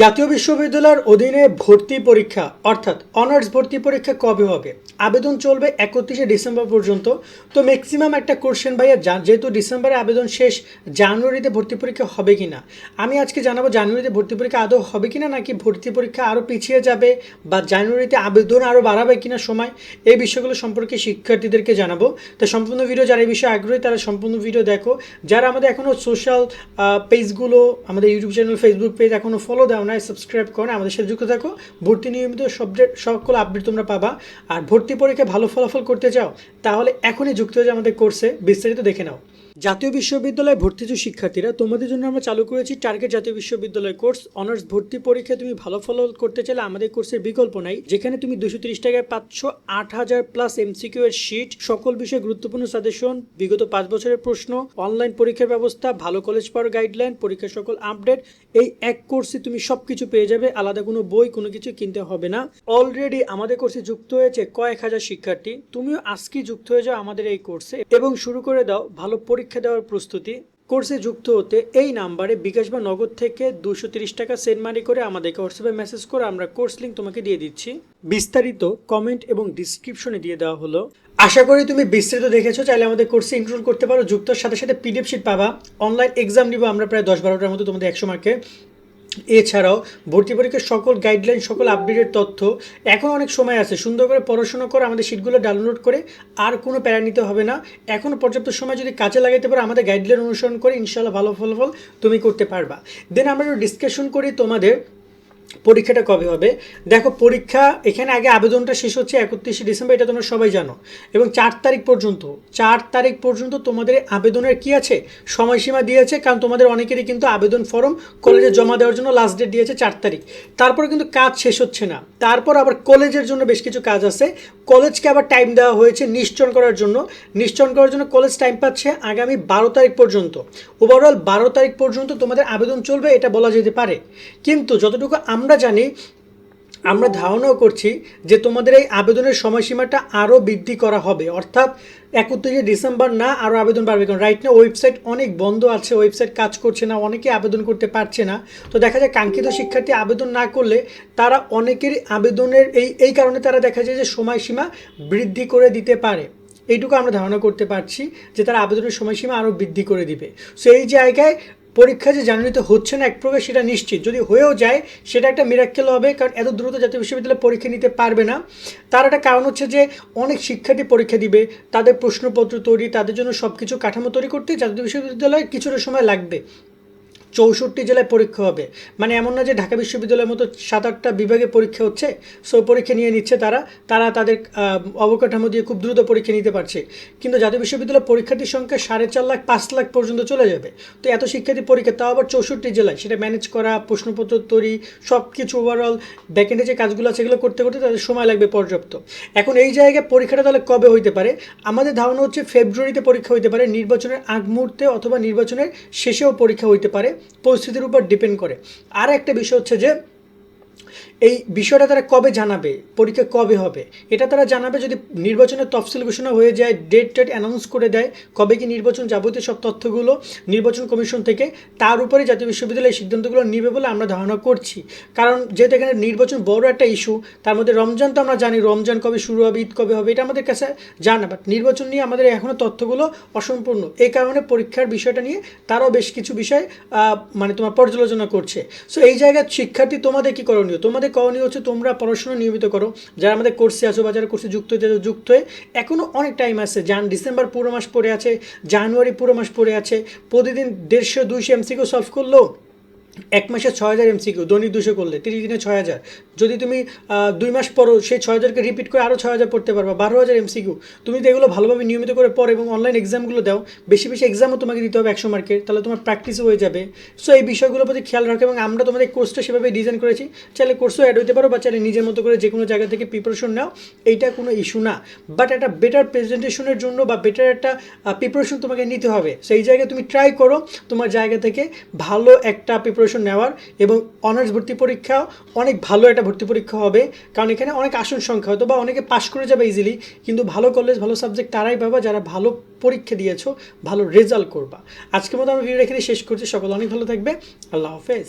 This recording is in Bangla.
জাতীয় বিশ্ববিদ্যালয়ের অধীনে ভর্তি পরীক্ষা, অর্থাৎ অনার্স ভর্তি পরীক্ষা কবে হবে? আবেদন চলবে একত্রিশে ডিসেম্বর পর্যন্ত। তো ম্যাক্সিমাম একটা কোশ্চেন ভাইয়া যেহেতু ডিসেম্বরে আবেদন শেষ, জানুয়ারিতে ভর্তি পরীক্ষা হবে কি না আমি আজকে জানাব জানুয়ারিতে ভর্তি পরীক্ষা আদৌ হবে কি না নাকি ভর্তি পরীক্ষা আরও পিছিয়ে যাবে, বা জানুয়ারিতে আবেদন আরও বাড়াবে কিনা সময়? এই বিষয়গুলো সম্পর্কে শিক্ষার্থীদেরকে জানাব। তো সম্পূর্ণ ভিডিও যারা এই বিষয়ে আগ্রহী, তারা সম্পূর্ণ ভিডিও দেখো। যারা আমাদের এখনও সোশ্যাল পেজগুলো আমাদের ইউটিউব চ্যানেল ফেসবুক পেজ এখনও ফলো দাও না সাবস্ক্রাইব করো আমাদের সাথে যুক্ত থাকো। ভর্তি নিয়মিত সবজেক্ট সকল আপডেট তোমরা পাবা। আর ভর্তি পরীক্ষায় ভালো ফলাফল করতে চাও, তাহলে এখনই যুক্ত হয়ে আমাদের কোর্সে বিস্তারিত দেখে নাও। জাতীয় বিশ্ববিদ্যালয়ে ভর্তিজ শিক্ষার্থীরা, তোমাদের জন্য আমরা চালু করেছি টার্গেট জাতীয় বিশ্ববিদ্যালয় কোর্স অনার্স ভর্তি পরীক্ষায় তুমি ভালো ফল করতে চাইলে আমাদের কোর্সের বিকল্প নাই, যেখানে তুমি দুশো তিরিশ টাকায় পাচ্ছ আট হাজার প্লাস এমসিকিউ এর শিট সকল বিষয়ে গুরুত্বপূর্ণ সাজেশন বিগত পাঁচ বছরের প্রশ্ন অনলাইন পরীক্ষার ব্যবস্থা, ভালো কলেজ পাওয়ার গাইডলাইন পরীক্ষার সকল আপডেট এই এক কোর্সে তুমি সব কিছু পেয়ে যাবে, আলাদা কোনো বই, কোনো কিছু কিনতে হবে না। অলরেডি আমাদের কোর্সে যুক্ত হয়েছে কয়েক হাজার শিক্ষার্থী। তুমিও আজকে যুক্ত হয়ে যাও আমাদের এই কোর্সে এবং শুরু করে দাও ভালো পরীক্ষা দেওয়ার প্রস্তুতি। কোর্সে যুক্ত হতে এই নাম্বারে বিকাশ বা নগদ থেকে দুশো তিরিশ টাকা সেন্ড মানি করে আমাদেরকে হোয়াটসঅ্যাপে মেসেজ করে আমরা কোর্স লিঙ্ক তোমাকে দিয়ে দিচ্ছি। বিস্তারিত কমেন্ট এবং ডিসক্রিপশনে দিয়ে দেওয়া হলো। আশা করি তুমি বিস্তারিত দেখেছ। চাইলে আমাদের কোর্সে ইনরোল করতে পারো। যুক্তর সাথে সাথে পিডিএফ শিট পাবা। অনলাইন এক্সাম নিব আমরা প্রায় দশ বারোটার মতো তোমাদের একশো মার্কে এছাড়াও ভর্তি পরীক্ষার সকল গাইডলাইন সকল আপডেটের তথ্য এখন অনেক সময় আছে। সুন্দর করে পড়াশোনা করে আমাদের শিটগুলো ডাউনলোড করে আর কোনো প্যারা নিতে হবে না। এখন পর্যাপ্ত সময় যদি কাজে লাগাইতে পারো, আমাদের গাইডলাইন অনুসরণ করে ইনশাল্লাহ ভালো ফলাফল তুমি করতে পারবা। দেন আমরা ডিসকাশন করি তোমাদের পরীক্ষাটা কবে হবে? দেখো, পরীক্ষা এখানে আগে আবেদনটা শেষ হচ্ছে একত্রিশে ডিসেম্বর, এটা তোমরা সবাই জানো। এবং চার তারিখ পর্যন্ত, চার তারিখ পর্যন্ত তোমাদের আবেদনের কি আছে? সময়সীমা দিয়েছে, কারণ তোমাদের অনেকেরই কিন্তু আবেদন ফর্ম কলেজে জমা দেওয়ার জন্য লাস্ট ডেট দিয়েছে চার তারিখ। তারপর কিন্তু কাজ শেষ হচ্ছে না। তারপর আবার কলেজের জন্য বেশ কিছু কাজ আছে। কলেজকে আবার টাইম দেওয়া হয়েছে নিশ্চয়ন করার জন্য। নিশ্চয়ন করার জন্য কলেজ টাইম পাচ্ছে আগামী বারো তারিখ পর্যন্ত। ওভারঅল বারো তারিখ পর্যন্ত তোমাদের আবেদন চলবে, এটা বলা যেতে পারে। কিন্তু যতটুকু আমরা জানি আমরা ধারণাও করছি যে তোমাদের এই আবেদনের সময়সীমাটা আরও বৃদ্ধি করা হবে। অর্থাৎ একত্রিশে ডিসেম্বর না আরও আবেদন বাড়বে। কারণ রাইট না ওয়েবসাইট অনেক বন্ধ আছে ওয়েবসাইট কাজ করছে না, অনেকে আবেদন করতে পারছে না। তো দেখা যায় কাঙ্ক্ষিত শিক্ষার্থী আবেদন না করলে তারা অনেকেরই আবেদনের এই এই কারণে তারা দেখা যায় যে সময়সীমা বৃদ্ধি করে দিতে পারে। এইটুকু আমরা ধারণা করতে পারছি যে তারা আবেদনের সময়সীমা আরও বৃদ্ধি করে দিবে। সো এই জায়গায় পরীক্ষা যে জানুয়ারিতে হচ্ছে না এক প্রকার সেটা নিশ্চিত। যদি হয়েও যায়, সেটা একটা মিরাক্কেল হবে, কারণ এত দ্রুত জাতীয় বিশ্ববিদ্যালয় পরীক্ষা নিতে পারবে না। তার একটা কারণ হচ্ছে যে, অনেক শিক্ষার্থী পরীক্ষা দিবে, তাদের প্রশ্নপত্র তৈরি, তাদের জন্য সব কিছু কাঠামো তৈরি করতে জাতীয় বিশ্ববিদ্যালয়ে কিছুটা সময় লাগবে। চৌষট্টি জেলায় পরীক্ষা হবে। মানে এমন না যে ঢাকা বিশ্ববিদ্যালয়ের মতো সাত আটটা বিভাগে পরীক্ষা হচ্ছে, সো পরীক্ষা নিয়ে নিচ্ছে তারা তারা তাদের অবকাঠামো দিয়ে খুব দ্রুত পরীক্ষা নিতে পারছে। কিন্তু জাতীয় বিশ্ববিদ্যালয়ের পরীক্ষার্থীর সংখ্যা সাড়ে চার লাখ পাঁচ লাখ পর্যন্ত চলে যাবে। তো এত শিক্ষার্থী পরীক্ষা, তাও আবার চৌষট্টি জেলায়। সেটা ম্যানেজ করা, প্রশ্নপত্র তৈরি সব কিছু ওভারঅল ব্যাকেন্ডে যে কাজগুলো আছে সেগুলো করতে করতে তাদের সময় লাগবে পর্যাপ্ত। এখন এই জায়গায় পরীক্ষাটা তাহলে কবে হইতে পারে? আমাদের ধারণা হচ্ছে ফেব্রুয়ারিতে পরীক্ষা হইতে পারে, নির্বাচনের আগ মুহূর্তে অথবা নির্বাচনের শেষেও পরীক্ষা হইতে পারে। পরিস্থিতির উপর ডিপেন্ড করে। আর একটা বিষয় হচ্ছে যে এই বিষয়টা তারা কবে জানাবে? পরীক্ষা কবে হবে? এটা তারা জানাবে যদি নির্বাচনের তফসিল ঘোষণা হয়ে যায় ডেট টেট অ্যানাউন্স করে দেয়, কবে কি নির্বাচন যাবতীয় সব তথ্যগুলো নির্বাচন কমিশন থেকে তার উপরে জাতীয় বিশ্ববিদ্যালয় সিদ্ধান্তগুলো নেবে বলে আমরা ধারণা করছি। কারণ যেহেতু এখানে নির্বাচন বড় একটা ইস্যু তার মধ্যে রমজান তো আমরা জানি, রমজান কবে শুরু হবে, ঈদ কবে হবে, এটা আমাদের কাছে জানা। বাট নির্বাচন নিয়ে আমাদের এখনও তথ্যগুলো অসম্পূর্ণ। এই কারণে পরীক্ষার বিষয়টা নিয়ে তারাও বেশ কিছু বিষয় মানে তোমার পর্যালোচনা করছে। সো এই জায়গায় শিক্ষার্থী তোমাদের কি করণীয়? তোমাদের করণীয় হচ্ছে তোমরা পড়াশোনা নিয়মিত করো। যারা আমাদের কোর্সে আছো বা যারা কোর্সে যুক্ত হয়ে যুক্ত হয়ে এখনও অনেক টাইম আছে। জান ডিসেম্বর পুরো মাস পড়ে আছে জানুয়ারি পুরো মাস পড়ে আছে, প্রতিদিন দেড়শো দুইশো এমসিকিউ সলভ করলেও এক মাসে ছয় হাজার এমসিকিউ দৈনিক দুশো করলে, তিরিশ দিনে ছয় হাজার। যদি তুমি দুই মাস পড়ো সেই ছয় হাজারকে রিপিট করে আরও ছয় হাজার পড়তে পারবা, বারো হাজার এমসিকিউ তুমি যদি এগুলো ভালোভাবে নিয়মিত করে পড়ো এবং অনলাইন এক্সামগুলো দাও। বেশি বেশি এক্সামও তোমাকে দিতে হবে একশো মার্কের তাহলে তোমার প্র্যাকটিসও হয়ে যাবে। সো এই বিষয়গুলোর প্রতি খেয়াল রাখো এবং আমরা তোমাদের কোর্সটা সেভাবে ডিজাইন করেছি। চাইলে কোর্সও অ্যাড হতে পারো বা চাইলে নিজের মতো করে যে কোনো জায়গা থেকে প্রিপারেশন নাও। এইটা কোনো ইস্যু না। বাট একটা বেটার প্রেজেন্টেশনের জন্য বা বেটার একটা প্রিপারেশন তোমাকে নিতে হবে। সেই জায়গায় তুমি ট্রাই করো, তোমার জায়গা থেকে ভালো একটা নেওয়ার এবং অনার্স ভর্তি পরীক্ষা অনেক ভালো একটা ভর্তি পরীক্ষা হবে। কারণ এখানে অনেক আসন সংখ্যা, হয়তো বা অনেকে পাশ করে যাবে ইজিলি কিন্তু ভালো কলেজ ভালো সাবজেক্ট তারাই পাবা যারা ভালো পরীক্ষা দিয়েছ, ভালো রেজাল্ট করবা। আজকের মতো আমি ভিডিও এখানে শেষ করছি। সকল অনেক ভালো থাকবে। আল্লাহ হাফেজ।